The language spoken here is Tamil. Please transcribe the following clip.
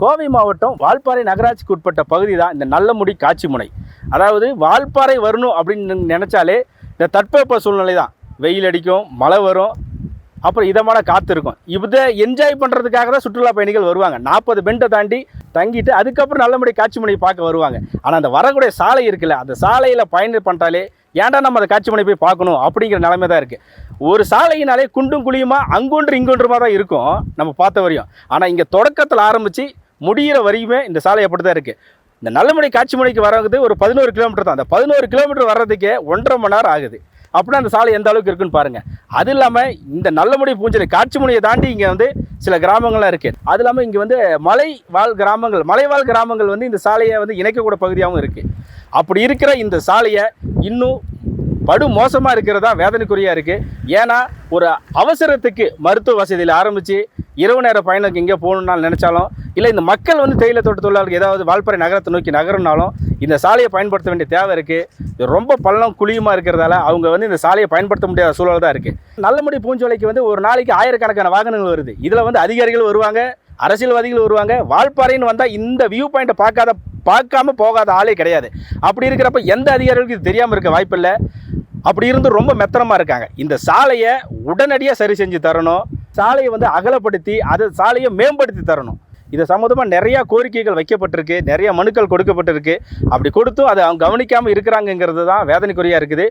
கோவை மாவட்டம் வால்பாறை நகராட்சிக்கு உட்பட்ட பகுதி தான் இந்த நல்லமுடி காட்சி முனை அதாவது வால்பாறை வரணும் அப்படின்னு நினச்சாலே இந்த தட்பவெப்ப சூழ்நிலை தான் வெயில் அடிக்கும் மழை வரும் அப்புறம் இதமான காற்று இருக்கும். இதை என்ஜாய் பண்ணுறதுக்காக தான் சுற்றுலா பயணிகள் வருவாங்க. நாற்பது பெண்டை தாண்டி தங்கிட்டு அதுக்கப்புறம் நல்லபடி காட்சி முனை பார்க்க வருவாங்க. ஆனால் அந்த வரக்கூடிய சாலை இருக்குல்ல அந்த சாலையில் பயணம் பண்ணிட்டாலே ஏன்டா நம்ம அந்த காட்சி முனை போய் பார்க்கணும் அப்படிங்கிற நிலைமை தான் இருக்குது ஒரு சாலையினாலே குண்டும் குழியுமா அங்கொன்று இங்கொன்றுமா தான் இருக்கும் நம்ம பார்த்த வரையும். ஆனால் இங்கே தொடக்கத்தில் ஆரம்பித்து முடிகிற வரையுமே இந்த சாலை அப்படி தான் இருக்குது இந்த நல்லமணி காட்சி மணிக்கு வரது ஒரு பதினோரு கிலோமீட்டர் தான். அந்த பதினோரு கிலோமீட்டர் வர்றதுக்கே ஒன்றரை மணி நேரம் ஆகுது. அப்படின்னா அந்த சாலை எந்த அளவுக்கு இருக்குன்னு பாருங்கள் அது இல்லாமல் இந்த நல்லமுடி பூஞ்சை காட்சி முனையை தாண்டி இங்கே வந்து சில கிராமங்கள்லாம் இருக்குது அது இல்லாமல் இங்கே வந்து மலை வாழ் கிராமங்கள் மலைவாழ் கிராமங்கள் வந்து இந்த சாலையை வந்து இணைக்கக்கூட பகுதியாகவும் இருக்குது அப்படி இருக்கிற இந்த சாலையை இன்னும் படு மோசமாக இருக்கிறதா வேதனைக்குறியாக இருக்குது ஏன்னா ஒரு அவசரத்துக்கு மருத்துவ வசதியில் ஆரம்பித்து இரவு நேர பயணம் எங்கே போகணுன்னாலும் நினச்சாலும் இல்லை இந்த மக்கள் வந்து தேயிலை தோட்ட தொழிலாளர்கள் ஏதாவது வால்பாறை நகரத்தை நோக்கி நகரம்னாலும் இந்த சாலையை பயன்படுத்த வேண்டிய தேவை இருக்குது இது ரொம்ப பள்ளம் குழியுமாக இருக்கிறதால அவங்க வந்து இந்த சாலையை பயன்படுத்த முடியாத சூழல் தான் இருக்குது நல்லமுடி பூஞ்சோலைக்கு வந்து ஒரு நாளைக்கு ஆயிரக்கணக்கான வாகனங்கள் வருது. இதில் வந்து அதிகாரிகள் வருவாங்க அரசியல்வாதிகள் வருவாங்க. வால்பாறைன்னு வந்தால் இந்த வியூ பாயிண்ட்டை பார்க்காத பார்க்காம போகாத ஆளே கிடையாது. அப்படி இருக்கிறப்ப எந்த அதிகாரிகளுக்கும் இது தெரியாமல் இருக்க வாய்ப்பில்லை. அப்படி இருந்து ரொம்ப மெத்தனமாக இருக்காங்க. இந்த சாலையை உடனடியாக சரி செஞ்சு தரணும். சாலையை வந்து அகலப்படுத்தி அதை சாலையை மேம்படுத்தி தரணும். இது சம்மந்தமாக நிறையா கோரிக்கைகள் வைக்கப்பட்டிருக்கு. நிறைய மனுக்கள் கொடுக்கப்பட்டிருக்கு. அப்படி கொடுத்தும் அதை அவங்க கவனிக்காமல் இருக்கிறாங்கங்கிறது தான் வேதனைக்குறியாக இருக்குது.